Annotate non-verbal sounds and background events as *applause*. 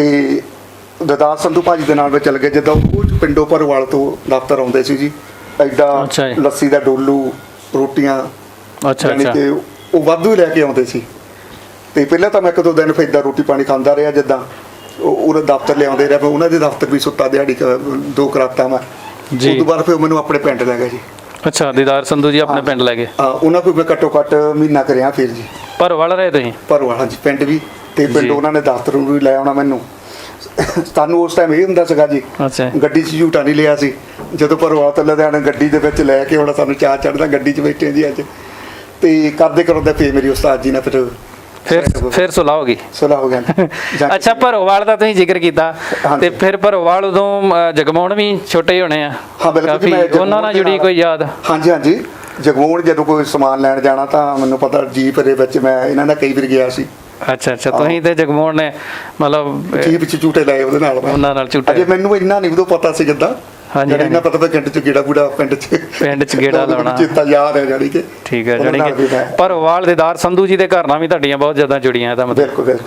ਤੇ ਦਦਾਰ ਸੰਧੂ ਭਾਜੀ ਦੇ ਨਾਲ ਮੈਂ ਚੱਲ ਗਿਆ ਜਦੋਂ ਉਹ ਪਿੰਡੋਂ ਪਰਵਾਲ ਤੋਂ ਦਫ਼ਤਰ ਆਉਂਦੇ ਸੀ ਜੀ। ਐਡਾ ਅੱਛਾ ਜੀ। ਲੱਸੀ ਦਾ ਡੋਲੂ ਰੋਟੀਆਂ ਅੱਛਾ ਯਾਨੀ ਅੱਛਾ। ਕਿ ਉਹ ਵਾਧੂ ਹੀ ਲੈ ਕੇ ਆਉਂਦੇ ਸੀ। ਤੇ ਪਹਿਲਾਂ ਤਾਂ ਮੈਂ ਇੱਕ ਦੋ ਦਿਨ ਫਿਰ ਏਦਾਂ ਰੋਟੀ ਪਾਣੀ ਖਾਂਦਾ ਰਿਹਾ ਜਿੱਦਾਂ ਉਹ ਉਹਦਾ ਦਫ਼ਤਰ ਲਿਆਉਂਦੇ ਰਿਹਾ ਮੈਂ ਉਹਨਾਂ ਦੇ ਦਫ਼ਤਰ ਵੀ ਸੁੱਤਾ ਦਿਹਾੜੀ ਕ- ਦੋ ਕਰਾਤਾ ਮੈਂ। ਜੀ। ਉਸ ਤੋਂ ਬਾਅਦ ਫਿਰ ਉਹ ਮੈਨੂੰ ਆਪਣੇ ਪਿੰਡ ਲੈ ਗਏ ਜੀ। ਅੱਛਾ ਦੀਦਾਰ ਸੰਧੂ ਜੀ ਆਪਣੇ ਪਿੰਡ ਲੈ ਗਏ। ਹਾਂ ਉਹਨਾਂ ਕੋਲ ਮੈਂ ਘੱਟੋ ਘੱਟ ਮਹੀਨਾ ਕਰਿਆ ਫਿਰ ਜੀ। ਪਰ ਵੜ ਰਹੇ ਤੁਸੀਂ? ਪਰਵਾਲਾ ਜੀ ਪਿੰਡ ਵੀ। ਤੇ। ਪਿੰਡ ਉਹਨਾਂ ਨੇ ਦਫ਼ਤਰ ਨੂੰ ਵੀ ਲੈ ਆਉਣਾ ਮੈਨੂੰ। ਸਾਨੂੰ ਉਸ ਟਾਈਮ ਇਹ ਹੁੰਦਾ ਸੀਗਾ ਜੀ ਅੱਛਾ। ਗੱਡੀ 'ਚ ਝੂਟਾ ਨਹੀਂ ਲਿਆ ਸੀ। ਜਦੋਂ ਪਰਵਾਲ ਤੋਂ ਲੁਧਿਆਣੇ ਗੱਡੀ ਦੇ ਵਿੱਚ ਲੈ ਕੇ ਆਉਣਾ ਸਾਨੂੰ ਚਾਹ ਚੜਦਾ ਗੱਡੀ 'ਚ ਬੈਠੇ ਜੀ ਅੱਜ। ਤੇ ਕਰਦੇ ਕਰਾਉਂਦੇ ਫੇਰ ਮੇਰੀ ਉਸਤਾਦ ਜੀ ਨੇ ਫਿਰ। ਫਿਰ ਫਿਰ ਸੁਲਾਹ ਹੋ ਗਈ। ਸੁਲਾ ਹੋ ਗਿਆ। ਜਾ *laughs* ਕੇ- ਅੱਛਾ ਭਰੋਵਾਲ ਦਾ ਤੁਸੀਂ ਜ਼ਿਕਰ ਕੀਤਾ। ਹਾਂਜੀ। ਤੇ ਫਿਰ ਭਰੋਵਾਲ ਉਦੋਂ ਅ, ਜਗਮੋਹਨ ਵੀ ਛੋਟੇ ਹੀ ਹੋਣੇ ਆ। ਹਾਂ ਬਿਲਕੁਲ ਜੀ, ਕਾਫੀ ਮੈਂ ਜਗਮੋਹਨ ਉਹਨਾਂ ਨਾਲ ਦੇ ਜੁੜੀ ਨਾਲ- ਕੋਈ ਯਾਦ? ਹਾਂਜੀ ਹਾਂਜੀ। ਜਗਮੋਹਨ ਜਦੋਂ ਕੋਈ ਸਮਾਨ ਲੈਣ ਜਾਣਾ ਤਾਂ ਮੈਨੂੰ ਪਤਾ ਜੀਪ ਦੇ ਵਿੱਚ ਮੈਂ ਇਹਨਾਂ ਨਾਲ ਕਈ ਵਾਰ ਗਿਆ ਸੀ। ਅੱਛਾ ਅੱਛਾ ਤੁਸੀਂ ਤੇ ਜਗਮੋਹਨ ਨੇ ਮਤਲਬ ਜੀਪ 'ਚ ਝੂਟੇ ਲਾਏ ਉਹਦੇ ਨਾਲ। ਮੈਂ ਉਹਨਾਂ ਨਾਲ ਝੂਟੇ। ਅਜੇ ਮੈਨੂੰ ਇੰਨਾ ਨਹੀਂ ਉਦੋਂ ਪਤਾ ਸੀ ਜਿੱਦਾਂ। ਹਾਂਜੀ। ਨਾ ਪਤਾ ਵੀ ਪਿੰਡ 'ਚ ਗੇੜਾ ਗੂੜਾ ਪਿੰਡ 'ਚ ਪਿੰਡ 'ਚ ਗੇੜਾ ਲਾਉਣਾ। ਚੇਤਾ ਯਾਦ ਹੈ ਜਾਨੀ ਕਿ ਠੀਕ ਹੈ ਉਹਦੇ ਜਾਣੀ ਨਾਲ ਵੀ ਕਿ ਮੈਂ- ਭਰੋਵਾਲ ਦੇ ਦਾਰ ਸੰਧੂ ਜੀ ਦੇ ਘਰ ਨਾਲ ਵੀ ਤੁਹਾਡੀਆਂ ਬਹੁਤ ਜ਼ਿਆਦਾ ਜੁੜੀਆਂ ਇਹਦਾ ਮਤਲਬ ਬਿਲਕੁਲ ਬਿਲਕੁਲ।